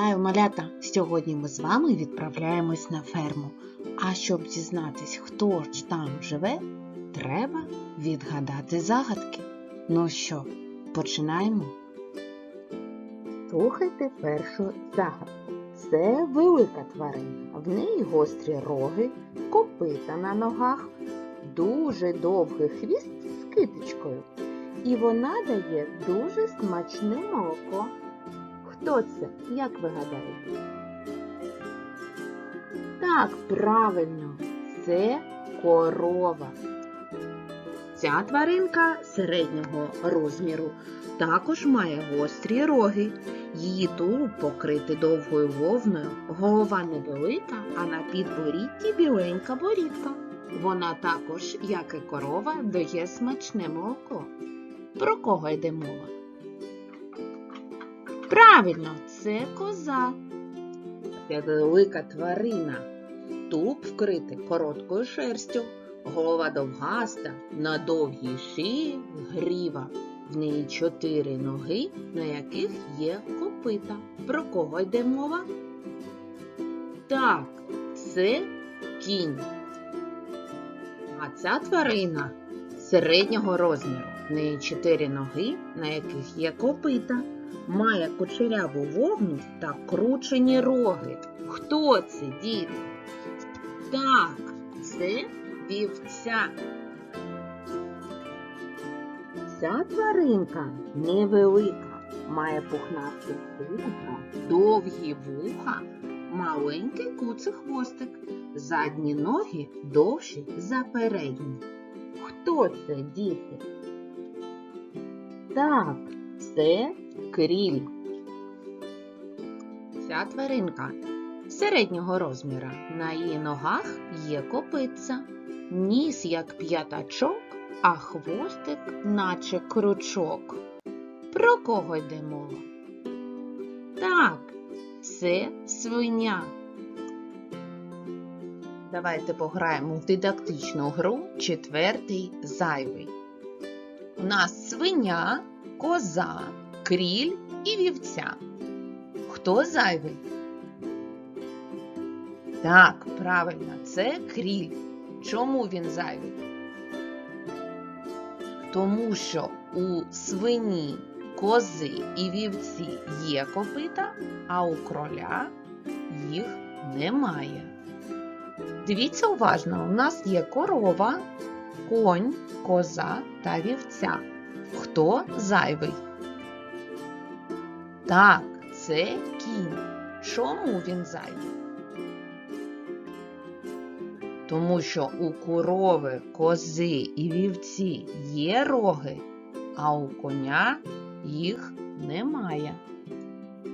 Вітаю, малята! Сьогодні ми з вами відправляємось на ферму. А щоб дізнатись, хто ж там живе, треба відгадати загадки. Ну що, починаємо? Слухайте першу загадку. Це велика тварина. В неї гострі роги, копита на ногах, дуже довгий хвіст з китичкою. І вона дає дуже смачне молоко. Хто це? Як ви гадаєте? Так, правильно, це корова. Ця тваринка середнього розміру також має гострі роги. Її тулуб покритий довгою вовною, голова невелика, а на підборідді біленька борідка. Вона також, як і корова, дає смачне молоко. Про кого йде мова? Правильно, це коза. Це велика тварина. Тулуб вкритий короткою шерстю, голова довгаста, на довгій шиї гріва. В неї чотири ноги, на яких є копита. Про кого йде мова? Так, це кінь. А ця тварина середнього розміру. В неї чотири ноги, на яких є копита має кучеряву вовну та кручені роги. Хто це, діти? Так, це вівця. Ця тваринка невелика, має пухнасте хутро, довгі вуха, маленький куций хвостик, задні ноги довші за передні. Хто це, діти? Так, це кріль. Ця тваринка середнього розміра. На її ногах є копитця, ніс як п'ятачок, а хвостик наче крючок. Про кого йде мова? Так, це свиня. Давайте пограємо в дидактичну гру четвертий зайвий. У нас свиня, коза, кріль і вівця. Хто зайвий? Так, правильно, це кріль. Чому він зайвий? Тому що у свині, кози і вівці є копита, а у кроля їх немає. Дивіться уважно, у нас є корова, конь, коза та вівця. Хто зайвий? Так, це кінь. Чому він зайвий? Тому що у корови, кози і вівці є роги, а у коня їх немає.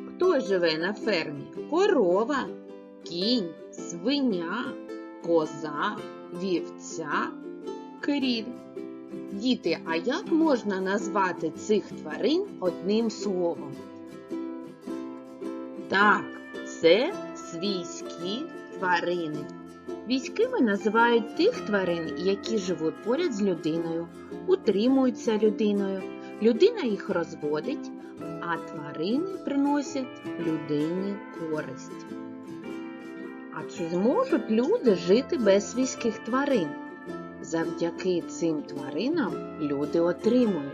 Хто живе на фермі? Корова, кінь, свиня, коза, вівця, кріль. Діти, а як можна назвати цих тварин одним словом? Так, це свійські тварини. Військими називають тих тварин, які живуть поряд з людиною, утримуються людиною. Людина їх розводить, а тварини приносять людині користь. А чи зможуть люди жити без свійських тварин? Завдяки цим тваринам люди отримують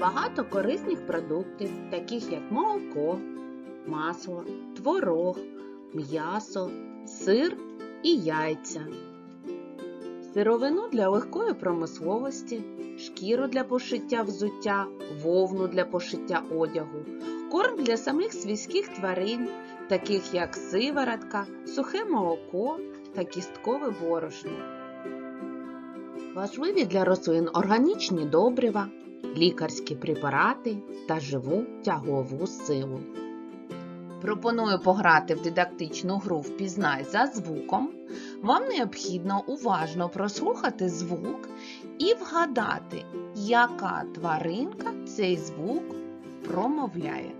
багато корисних продуктів, таких як молоко, масло, творог, м'ясо, сир і яйця, сировину для легкої промисловості, шкіру для пошиття взуття, вовну для пошиття одягу, корм для самих свійських тварин, таких як сиворотка, сухе молоко та кісткове борошно. Важливі для рослин органічні добрива, лікарські препарати та живу тягову силу. Пропоную пограти в дидактичну гру Впізнай за звуком. Вам необхідно уважно прослухати звук і вгадати, яка тваринка цей звук промовляє.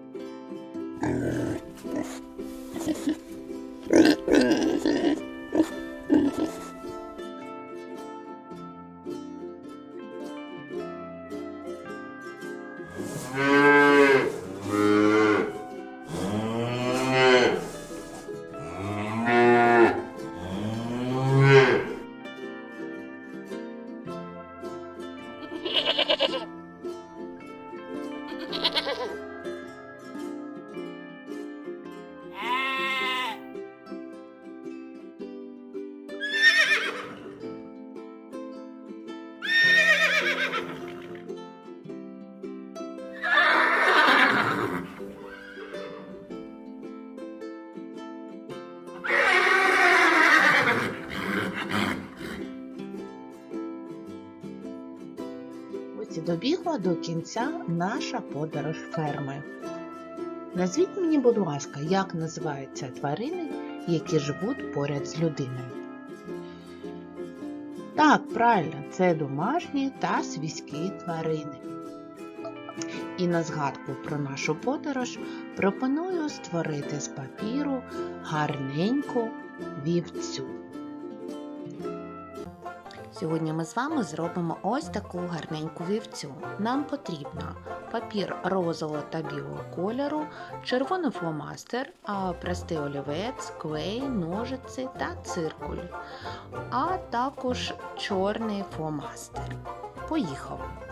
Добігла до кінця наша подорож ферми. Назвіть мені, будь ласка, як називаються тварини, які живуть поряд з людиною. Так, правильно, це домашні та свійські тварини. І на згадку про нашу подорож пропоную створити з папіру гарненьку вівцю. Сьогодні ми з вами зробимо ось таку гарненьку вівцю. Нам потрібно папір розового та білого кольору, червоний фломастер, простий олівець, клей, ножиці та циркуль, а також чорний фломастер. Поїхали!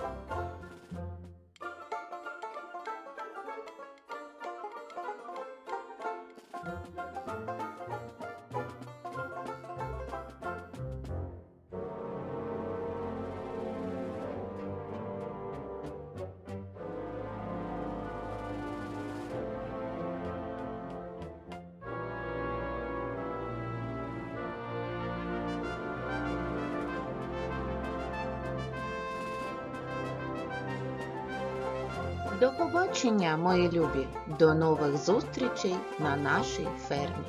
До побачення, мої любі! До нових зустрічей на нашій фермі.